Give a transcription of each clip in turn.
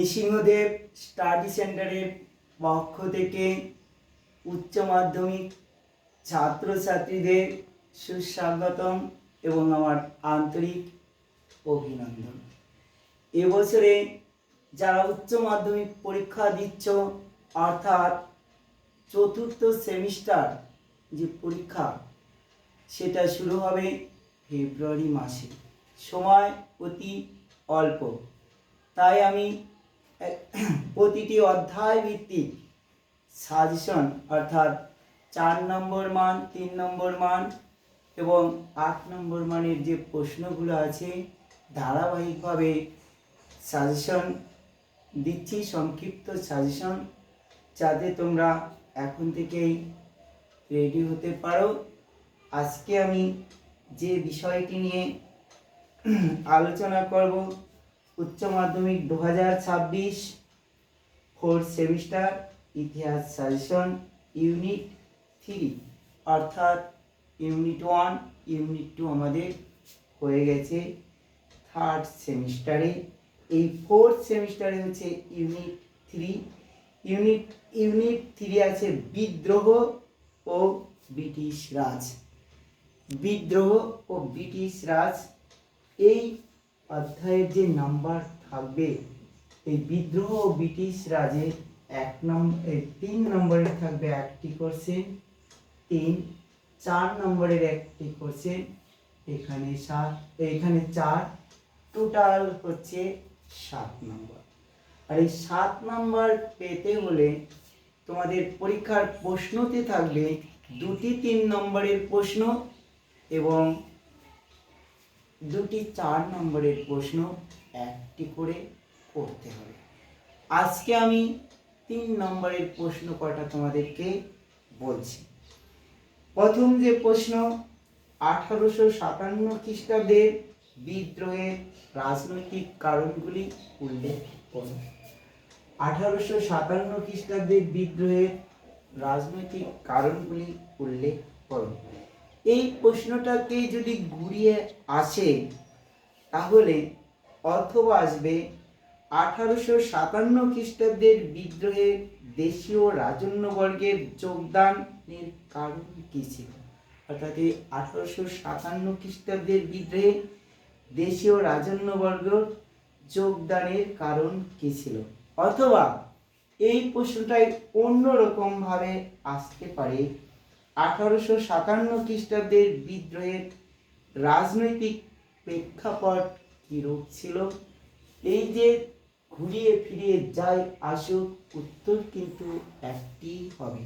Nrisinghadev study সেন্টারের পক্ষ থেকে উচ্চ মাধ্যমিক ছাত্রছাত্রীদের সুস্বাগতম এবং আমার আন্তরিক অভিনন্দন। এবছরে যারা উচ্চ মাধ্যমিক পরীক্ষা দিচ্ছ, অর্থাৎ চতুর্থ সেমিস্টার যে পরীক্ষা, সেটা শুরু হবে ফেব্রুয়ারি মাসে। সময় অতি অল্প। তাই আমি প্রতিটি অধ্যায় ভিত্তিক সাজেশন, অর্থাৎ চার নম্বর মান, তিন নম্বর মান এবং আট নম্বর মানের যে প্রশ্নগুলো আছে, ধারাবাহিকভাবে সাজেশন দিচ্ছি, সংক্ষিপ্ত সাজেশন, যাতে তোমরা এখন থেকেই রেডি হতে পারো। আজকে আমি যে বিষয়টি নিয়ে আলোচনা করব উচ্চ মাধ্যমিক দু হাজার ছাব্বিশ ফোর্থ সেমিস্টার ইতিহাস সাজেশন ইউনিট থ্রি অর্থাৎ ইউনিট ওয়ান ইউনিট টু আমাদের হয়ে গেছে থার্ড সেমিস্টারে এই ফোর্থ সেমিস্টারে হচ্ছে unit three unit unit three আছে বিদ্রোহ ও ব্রিটিশ রাজ। বিদ্রোহ ও ব্রিটিশ রাজ। এই অধ্যায়ের যে নাম্বার থাকবে, এই বিদ্রোহ ও ব্রিটিশ রাজের এক নম্বর তিন নম্বরের থাকবে একটি কোশ্চেন তিন, চার নম্বরের একটি কোশ্চেন এখানে সাত, এখানে চার টোটাল হচ্ছে সাত নম্বর। আর এই সাত নম্বর পেতে হলে তোমাদের পরীক্ষার প্রশ্নতে থাকবে, দুটি তিন নম্বরের প্রশ্ন এবং দুটি চার নম্বরের প্রশ্ন একটি করে করতে হবে। আজকে আমি তিন নম্বরের প্রশ্ন কটা তোমাদেরকে বলছি। প্রথম যে প্রশ্ন, আঠারোশো সাতান্ন খ্রিস্টাব্দের বিদ্রোহের রাজনৈতিক কারণগুলি উল্লেখ করুন আঠারোশো সাতান্ন খ্রিস্টাব্দের বিদ্রোহের রাজনৈতিক কারণগুলি উল্লেখ করুন এই প্রশ্নটাকে যদি ঘুরিয়ে আসে, তাহলে অথবা আসবে আঠারোশো সাতান্ন খ্রিস্টাব্দের বিদ্রোহে দেশীয় রাজন্যবর্গের যোগদানের কারণ কী ছিল? অর্থাৎ এই আঠারোশো সাতান্ন খ্রিস্টাব্দের বিদ্রোহে দেশীয় রাজন্যবর্গ যোগদানের কারণ কী ছিল? অথবা এই প্রশ্নটাই অন্যরকমভাবে আসতে পারে আঠারোশো সাতান্ন খ্রিস্টাব্দের বিদ্রোহের রাজনৈতিক প্রেক্ষাপট কীরূপ ছিল? এই যে ঘুরিয়ে ফিরিয়ে যাই আসুক, উত্তর কিন্তু একটি হবে।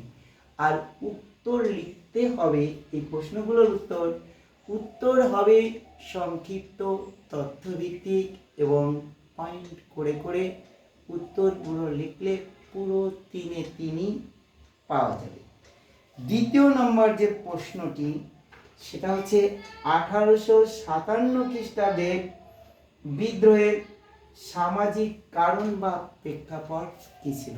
আর উত্তর লিখতে হবে, এই প্রশ্নগুলোর উত্তর। উত্তর হবে সংক্ষিপ্ত তথ্যভিত্তিক এবং পয়েন্ট করে করে উত্তরগুলো লিখলে পুরো তিনে তিনই পাওয়া যাবে। দ্বিতীয় নম্বর যে প্রশ্নটি, সেটা হচ্ছে আঠারোশো সাতান্ন খ্রিস্টাব্দের বিদ্রোহের সামাজিক কারণ বা প্রেক্ষাপট কী ছিল?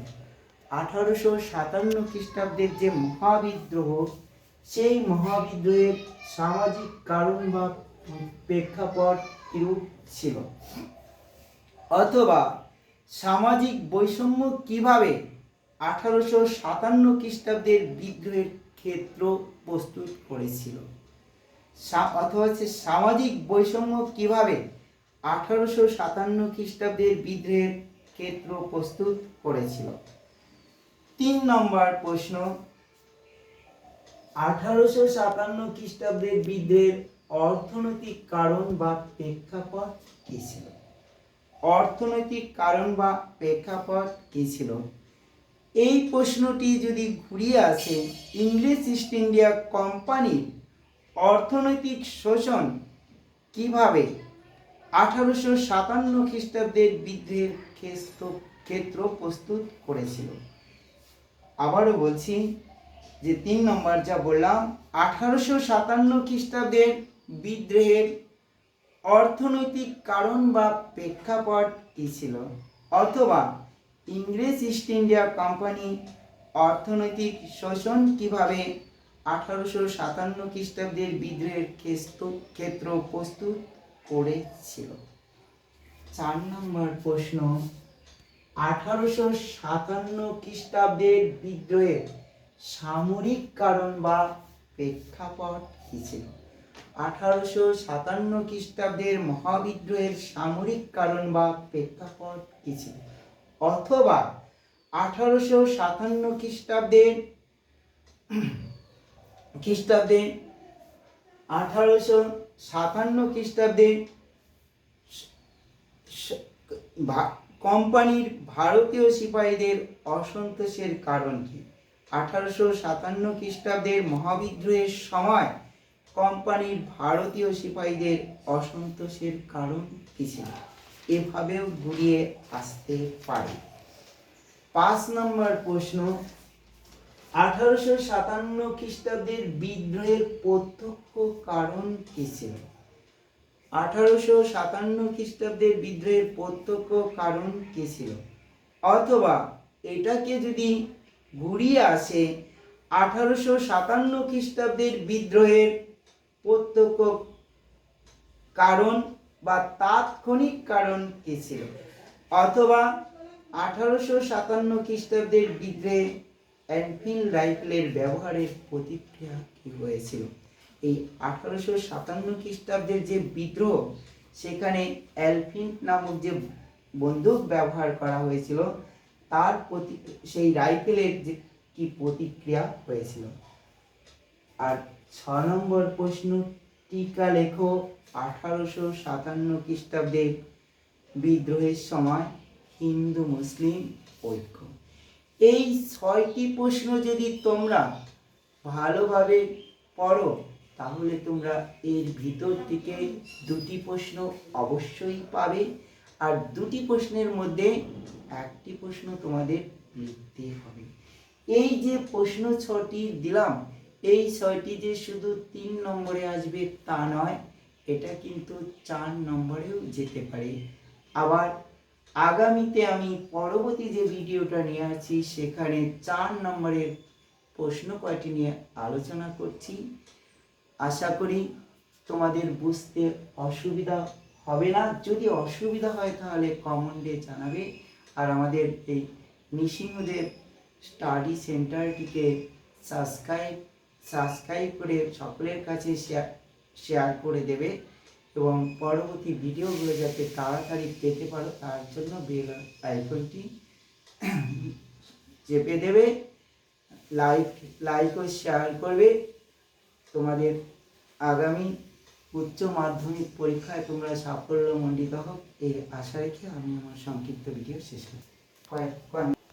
আঠারোশো সাতান্ন খ্রিস্টাব্দের যে মহাবিদ্রোহ, সেই মহাবিদ্রোহের সামাজিক কারণ বা প্রেক্ষাপট কিরূপ ছিল? অথবা সামাজিক বৈষম্য কীভাবে আঠারোশো সাতান্ন খ্রিস্টাব্দের বিদ্রোহের ক্ষেত্র প্রস্তুত করেছিল। অথবা হচ্ছে সামাজিক বৈষম্য কীভাবে আঠারোশো সাতান্ন খ্রিস্টাব্দের বিদ্রোহের ক্ষেত্র প্রস্তুত করেছিল? তিন নম্বর প্রশ্ন, আঠারোশো সাতান্ন খ্রিস্টাব্দের বিদ্রোহের অর্থনৈতিক কারণ বা প্রেক্ষাপট কী ছিল? অর্থনৈতিক কারণ বা প্রেক্ষাপট কী ছিল? এই প্রশ্নটি যদি ঘুরিয়ে আসে, ইংলিশ ইস্ট ইন্ডিয়া কোম্পানির অর্থনৈতিক শোষণ কীভাবে আঠারোশো সাতান্ন খ্রিস্টাব্দের বিদ্রোহের ক্ষেত্র ক্ষেত্র প্রস্তুত করেছিল? আবারও বলছি যে তিন নম্বর যা বললাম, আঠারোশো সাতান্ন খ্রিস্টাব্দের বিদ্রোহের অর্থনৈতিক কারণ বা প্রেক্ষাপট কী ছিল? অথবা ইংরেজ ইস্ট ইন্ডিয়া কোম্পানি অর্থনৈতিক শোষণ কীভাবে আঠারোশো সাতান্ন খ্রিস্টাব্দের বিদ্রোহের ক্ষেত্র প্রস্তুত করেছিল? চার নম্বর প্রশ্ন, আঠারোশো সাতান্ন খ্রিস্টাব্দের বিদ্রোহের সামরিক কারণ বা প্রেক্ষাপট কি ছিল? আঠারোশো সাতান্ন খ্রিস্টাব্দের মহাবিদ্রোহের সামরিক কারণ বা প্রেক্ষাপট কি ছিল? অথবা আঠারোশো সাতান্ন খ্রিস্টাব্দের খ্রিস্টাব্দে, আঠারোশো সাতান্ন খ্রিস্টাব্দে কোম্পানির ভারতীয় সিপাহীদের অসন্তোষের কারণ কি? আঠারোশো সাতান্ন খ্রিস্টাব্দের মহাবিদ্রোহের সময় কোম্পানির ভারতীয় সিপাহীদের অসন্তোষের কারণ কি ছিল? এভাবেও ঘুরিয়ে আসতে পারে। পাঁচ নম্বর প্রশ্ন, আঠারোশো সাতান্ন খ্রিস্টাব্দের বিদ্রোহের প্রত্যক্ষ কারণ কি ছিল? আঠারোশো সাতান্ন খ্রিস্টাব্দের বিদ্রোহের প্রত্যক্ষ কারণ কি ছিল? অথবা এটাকে যদি ঘুরিয়ে আসে, আঠারোশো সাতান্ন খ্রিস্টাব্দের বিদ্রোহের প্রত্যক্ষ কারণ বা তাৎক্ষণিক কারণ কি ছিল? অথবা আঠারোশো সাতান্ন খ্রিস্টাব্দের বিদ্রোহে এনফিল্ড রাইফেলের ব্যবহারের প্রতিক্রিয়া কি হয়েছিল? এই আঠারোশো সাতান্ন খ্রিস্টাব্দের যে বিদ্রোহ, সেখানে অ্যালফিন নামক যে বন্দুক ব্যবহার করা হয়েছিল, তার প্রতি, সেই রাইফেলের যে কি প্রতিক্রিয়া হয়েছিল? আর ছ নম্বর প্রশ্ন টিকা লেখো আঠারোশো সাতান্ন খ্রিস্টাব্দে বিদ্রোহের সময় হিন্দু মুসলিম ঐক্য। এই ছয়টি প্রশ্ন যদি তোমরা ভালোভাবে পড়ো, তাহলে তোমরা এর ভিতর থেকে দুটি প্রশ্ন অবশ্যই পাবে। আর দুটি প্রশ্নের মধ্যে একটি প্রশ্ন তোমাদের লিখতে হবে। এই যে প্রশ্ন ছটি দিলাম এই ছয়টি যে শুধু তিন নম্বরে আসবে তা নয়, এটা কিন্তু চার নম্বরেও যেতে পারে। আবার আগামীতে আমি পরবর্তী যে ভিডিওটা নিয়ে আসছি সেখানে চার নম্বরের প্রশ্ন কয়টি নিয়ে আলোচনা করছি। আশা করি তোমাদের বুঝতে অসুবিধা হবে না। যদি অসুবিধা হয় তাহলে কমেন্টে জানাবে। আর আমাদের এই নৃসিংহদেব স্টাডি সেন্টারটিকে সাবস্ক্রাইব সাবস্ক্রাইব করে সকলের কাছে শেয়ার শেয়ার করে দেবে এবং পরবর্তী ভিডিওগুলো যাতে তাড়াতাড়ি পেতে পারো, তার জন্য বেল আইকনটি চেপে দেবে লাইক লাইক ও শেয়ার করবে। তোমাদের আগামী উচ্চ মাধ্যমিক পরীক্ষায় তোমরা সাফল্য মণ্ডিত হোক এই আশা রেখে আমি আমার সংক্ষিপ্ত ভিডিও শেষ করি কয়েক